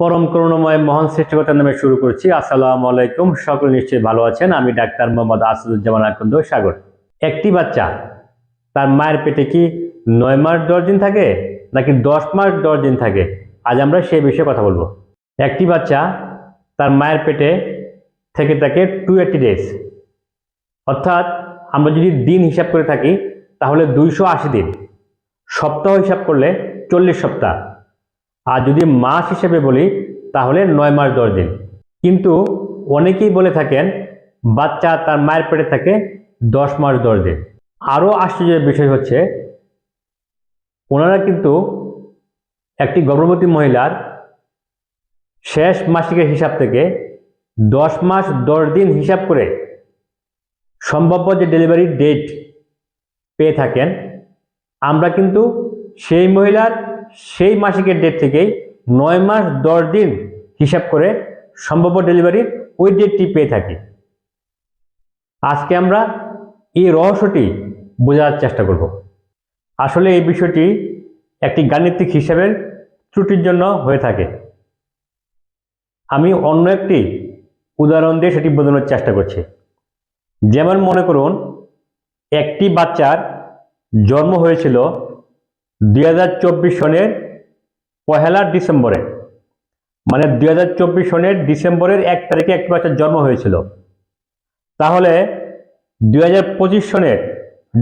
পরম করুণাময় মহান সৃষ্টিকর্তার নামে শুরু করছি। আসসালামু আলাইকুম। সকলে নিশ্চয়ই ভালো আছেন। আমি ডাক্তার মোহাম্মদ আসাদুজ্জামান আকন্দ সাগর। একটি বাচ্চা, তার মায়ের পেটে কি নয় মাস দশ দিন থাকে, নাকি দশ মাস দশ দিন থাকে? আজ আমরা সেই বিষয়ে কথা বলব। একটি বাচ্চা, তার মায়ের পেটে থেকে থাকে টু এইটি ডেজ অর্থাৎ আমরা যদি দিন হিসাব করে থাকি, তাহলে দুইশো আশি দিন। সপ্তাহ হিসাব করলে চল্লিশ সপ্তাহ। আর যদি মাস হিসেবে বলি, তাহলে নয় মাস দশ দিন। কিন্তু অনেকেই বলে থাকেন, বাচ্চা তার মায়ের পেটে থাকে দশ মাস দশ দিন। আরও আশ্চর্যের বিষয় হচ্ছে, ওনারা কিন্তু একটি গর্ভবতী মহিলার শেষ মাসিকের হিসাব থেকে দশ মাস দশ দিন হিসাব করে সম্ভাব্য যে ডেলিভারি ডেট পেয়ে থাকেন, আমরা কিন্তু সেই মহিলার সেই মাসিকের ডেট থেকেই নয় মাস দশ দিন হিসাব করে সম্ভাব্য ডেলিভারির ওই ডেটটি পেয়ে থাকি। আজকে আমরা এই রহস্যটি বোঝার চেষ্টা করব। আসলে এই বিষয়টি একটি গাণিতিক হিসাবের ত্রুটির জন্য হয়ে থাকে। আমি অন্য একটি উদাহরণ দিয়ে সেটি বোঝানোর চেষ্টা করছি। যেমন মনে করুন, একটি বাচ্চার জন্ম হয়েছিল দুই হাজার চব্বিশ সনের পহেলা ডিসেম্বরে মানে দুই হাজার চব্বিশ সনের ডিসেম্বরের এক তারিখে একটি বাচ্চার জন্ম হয়েছিল। তাহলে দুই হাজার পঁচিশ সনের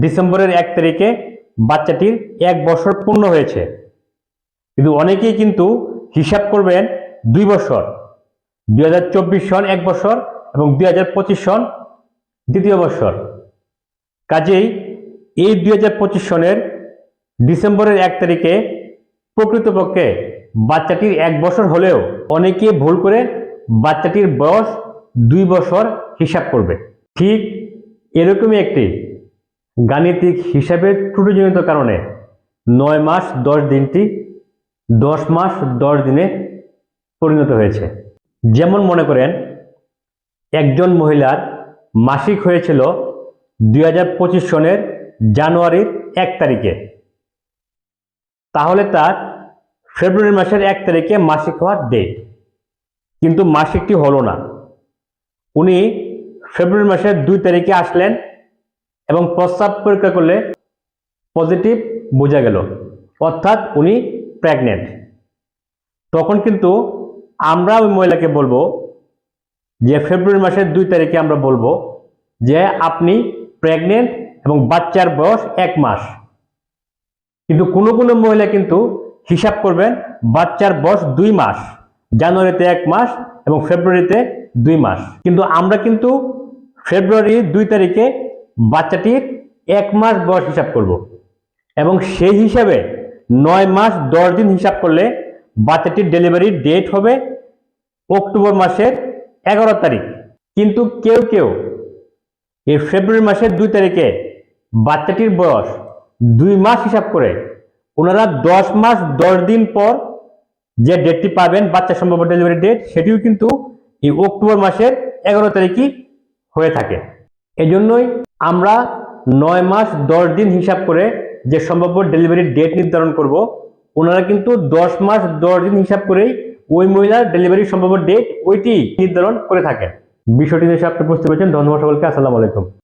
ডিসেম্বরের এক তারিখে বাচ্চাটির এক বছর পূর্ণ হয়েছে। কিন্তু অনেকেই কিন্তু হিসাব করবেন দুই বছর, দুই হাজার চব্বিশ সন এক বছর এবং দুই হাজার পঁচিশ সন দ্বিতীয় বছর। কাজেই এই দুই হাজার পঁচিশ সনের ডিসেম্বরের এক তারিখে প্রকৃতপক্ষে বাচ্চাটির এক বছর হলেও অনেকে ভুল করে বাচ্চাটির বয়স দুই বছর হিসাব করবে। ঠিক এরকমই একটি গাণিতিক হিসাবের ত্রুটিজনিত কারণে নয় মাস দশ দিনটি দশ মাস দশ দিনে পরিণত হয়েছে। যেমন মনে করেন, একজন মহিলার মাসিক হয়েছিল দুই হাজার পঁচিশ সনের জানুয়ারির এক তারিখে। তাহলে তার ফেব্রুয়ারি মাসের এক তারিখে মাসিক হওয়ার ডেট কিন্তু মাসিকটি হলো না। উনি ফেব্রুয়ারি মাসের দুই তারিখে আসলেন এবং প্রস্তাব পরীক্ষা করলে পজিটিভ বোঝা গেল। অর্থাৎ উনি প্রেগনেন্ট তখন কিন্তু আমরা ওই মহিলাকে বলব যে, ফেব্রুয়ারি মাসের দুই তারিখে আমরা বলব যে, আপনি প্রেগনেন্ট এবং বাচ্চার বয়স এক মাস। কিন্তু কোনো কোনো মহিলা কিন্তু হিসাব করবেন বাচ্চার বয়স দুই মাস, জানুয়ারিতে এক মাস এবং ফেব্রুয়ারিতে দুই মাস। কিন্তু আমরা কিন্তু ফেব্রুয়ারি দুই তারিখে বাচ্চাটির এক মাস বয়স হিসাব করব। এবং সেই হিসাবে নয় মাস দশ দিন হিসাব করলে বাচ্চাটির ডেলিভারির ডেট হবে অক্টোবর মাসের এগারো তারিখ। কিন্তু কেউ কেউ এই ফেব্রুয়ারি মাসের দুই তারিখে বাচ্চাটির বয়স দুই মাস হিসাব করে। ওনারা দশ মাস, দশ দিন পর যে ডেটটি পাবেন, বাচ্চা সম্ভাব্য ডেলিভারি ডেট সেটিও কিন্তু এই অক্টোবর মাসের এগারো তারিখই হয়ে থাকে। এজন্যই আমরা নয় মাস, দশ দিন হিসাব করে যে সম্ভাব্য ডেলিভারি ডেট নির্ধারণ করব, ওনারা কিন্তু দশ মাস, দশ দিন হিসাব করেই ওই মহিলার ডেলিভারি সম্ভাব্য ডেট ওইটি নির্ধারণ করে থাকেন। বিষয়টি নিয়ে আপনি বুঝতে পেরেছেন ধন্যবাদ সকলকে। আসসালামু আলাইকুম।